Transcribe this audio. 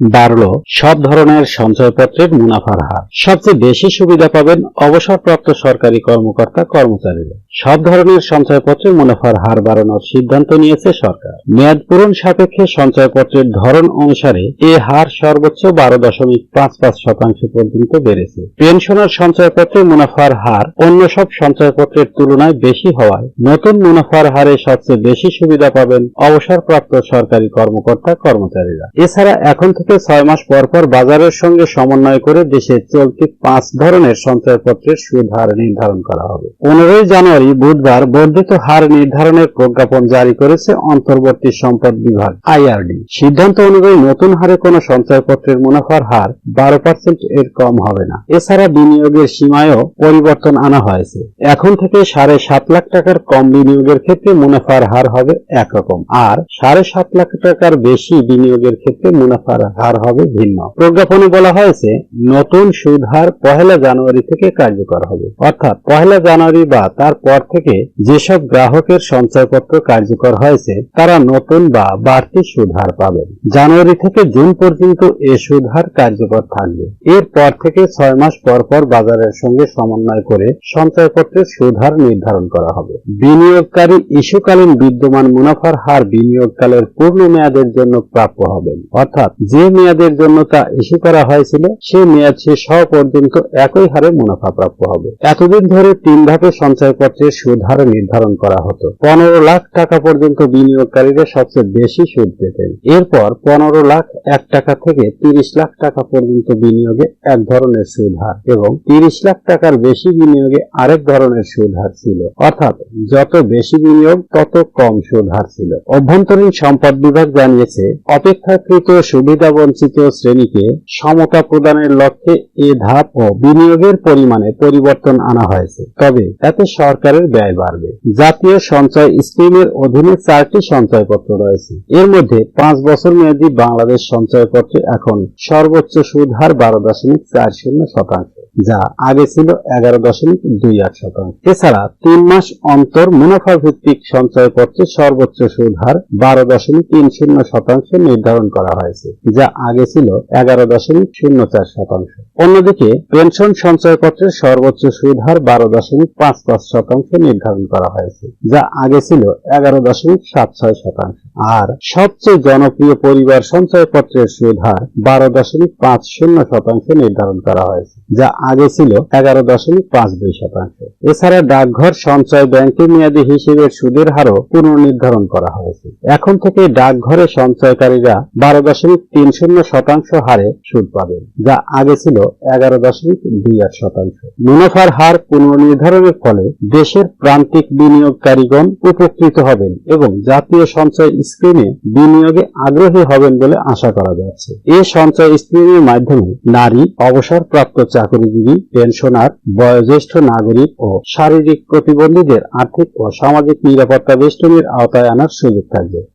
বাড়ল। সব ধরনের সঞ্চয়পত্রের মুনাফার হার। সবচেয়ে বেশি সুবিধা পাবেন অবসরপ্রাপ্ত সরকারি কর্মকর্তা কর্মচারীরা। সব ধরনের সঞ্চয়পত্রে মুনাফার হার বাড়ানোর সিদ্ধান্ত নিয়েছে সরকার। মেয়াদ পূরণ সাপেক্ষে সঞ্চয়পত্রের ধরন অনুসারে এ হার সর্বোচ্চ বারো দশমিক পাঁচ পাঁচ শতাংশ পর্যন্ত বেড়েছে। পেনশনার সঞ্চয়পত্রে মুনাফার হার অন্য সব সঞ্চয়পত্রের তুলনায় বেশি হওয়ায় নতুন মুনাফার হারে সবচেয়ে বেশি সুবিধা পাবেন অবসরপ্রাপ্ত সরকারি কর্মকর্তা কর্মচারীরা। এছাড়া এখন থেকে ছয় মাস পর পর বাজারের সঙ্গে সমন্বয় করে দেশে চলতি পাঁচ ধরনের সঞ্চয়পত্রের সুদ হার নির্ধারণ করা হবে। পনেরোই জানুয়ারি বুধবার বর্ধিত হার নির্ধারণের প্রজ্ঞাপন জারি করেছে অন্তর্বর্তী সম্পদ বিভাগ, আইআরডি। সিদ্ধান্ত অনুযায়ী নতুন হারে কোনো সঞ্চয়পত্রের মুনাফার হার বারো পার্সেন্ট এর কম হবে না। এছাড়া বিনিয়োগের সীমায়ও পরিবর্তন আনা হয়েছে। এখন থেকে সাড়ে সাত লাখ টাকার কম বিনিয়োগের ক্ষেত্রে মুনাফার হার হবে একরকম। আর সাড়ে সাত লাখ টাকার বেশি বিনিয়োগের ক্ষেত্রে মুনাফার হার হবে ভিন্ন। প্রজ্ঞাপনে বলা হয়েছে, নতুন সুদ হার পহেলা জানুয়ারি থেকে কার্যকর হবে। অর্থাৎ পহেলা জানুয়ারি বা তার পর থেকে যেসব গ্রাহকের সঞ্চয়পত্র কার্যকর হয়েছে, তারা নতুন বা বাড়তি সুদ হার পাবেন জানুয়ারি থেকে জুন পর্যন্ত এ সুদ হার কার্যকর থাকবে। এরপর থেকে ছয় মাস পর পর বাজারের সঙ্গে সমন্বয় করে সঞ্চয়পত্রের সুদ হার নির্ধারণ করা হবে। বিনিয়োগকারী ইস্যুকালীন বিদ্যমান মুনাফার হার বিনিয়োগকালের পূর্ণ মেয়াদের জন্য প্রাপ্য হবেন। অর্থাৎ যে মেয়াদের জন্য তা ইস্যু করা হয়েছিল সে মেয়াদ শেষ হওয়া পর্যন্ত একই হারে মুনাফা প্রাপ্য হবে। এতদিন ধরে তিন ধাপে সঞ্চয়পত্রের সুদ হার নির্ধারণ করা হতো। পনেরো লাখ টাকা পর্যন্ত বিনিয়োগকারীরা সবচেয়ে বেশি সুদ পেতেন। এরপর পনেরো লাখ এক টাকা থেকে তিরিশ লাখ টাকা পর্যন্ত বিনিয়োগে এক ধরনের সুদ হার এবং তিরিশ লাখ টাকার বেশি বিনিয়োগে আরেক ধরনের সুদ হার ছিল। অর্থাৎ যত বেশি বিনিয়োগ, তত কম সুদ হার ছিল। অভ্যন্তরীণ সম্পদ বিভাগ জানিয়েছে, অপেক্ষাকৃত সুবিধা বঞ্চিত শ্রেণীকে সমতা প্রদানের লক্ষ্যে এ ধাপ ও বিনিয়োগের পরিমাণে পরিবর্তন আনা হয়েছে। তবে এতে সরকারের ব্যয় বাড়বে। জাতীয় সঞ্চয় স্কিমের অধীনে চারটি সঞ্চয়পত্র রয়েছে। এর মধ্যে পাঁচ বছর মেয়াদী বাংলাদেশ সঞ্চয়পত্রে এখন সর্বোচ্চ সুদ হার বারো দশমিক চার শূন্য শতাংশ। যা আগে ছিল এগারো দশমিক দুই আট শতাংশ। এছাড়া তিন মাস অন্তর মুনাফা ভিত্তিক সঞ্চয়পত্রে সর্বোচ্চ সুদ হার বারো দশমিক তিন শূন্য শতাংশ নির্ধারণ করা হয়েছে, যা আগে ছিল এগারো দশমিক শূন্য চার শতাংশ। অন্যদিকে পেনশন সঞ্চয়পত্রের সর্বোচ্চ সুদ হার বারো দশমিক পাঁচ পাঁচ শতাংশ নির্ধারণ করা হয়েছে, যা আগে ছিল এগারো দশমিক সাত ছয় শতাংশ। আর সবচেয়ে জনপ্রিয় পরিবার সঞ্চয়পত্রের সুদ হার বারো দশমিক পাঁচ শূন্য শতাংশ নির্ধারণ করা হয়েছে, যা আগে ছিল এগারো দশমিক পাঁচ দুই শতাংশ। এছাড়া ডাকঘর সঞ্চয় ব্যাংকে মেয়াদী হিসেবের সুদের হারও পুনর্নির্ধারণ করা হয়েছে। এখন থেকে ডাকঘরে সঞ্চয়কারীরা বারো দশমিক তিন শূন্য শতাংশ হারে সুদ পাবেন, যা আগে ছিল এগারো দশমিক দুই আট শতাংশ। মুনাফার হার পুনর্নির্ধারণের ফলে দেশের প্রান্তিক বিনিয়োগকারীগণ উপকৃত হবেন এবং জাতীয় সঞ্চয় স্কিমে বিনিয়োগে আগ্রহী হবেন বলে আশা করা যাচ্ছে। এই সঞ্চয় স্কিমের মাধ্যমে নারী, অবসরপ্রাপ্ত চাকরিজীবী, পেনশনার, বয়োজ্যেষ্ঠ নাগরিক ও শারীরিক প্রতিবন্ধীদের আর্থিক ও সামাজিক নিরাপত্তা বেষ্টনীর আওতায় আনার সুযোগ থাকবে।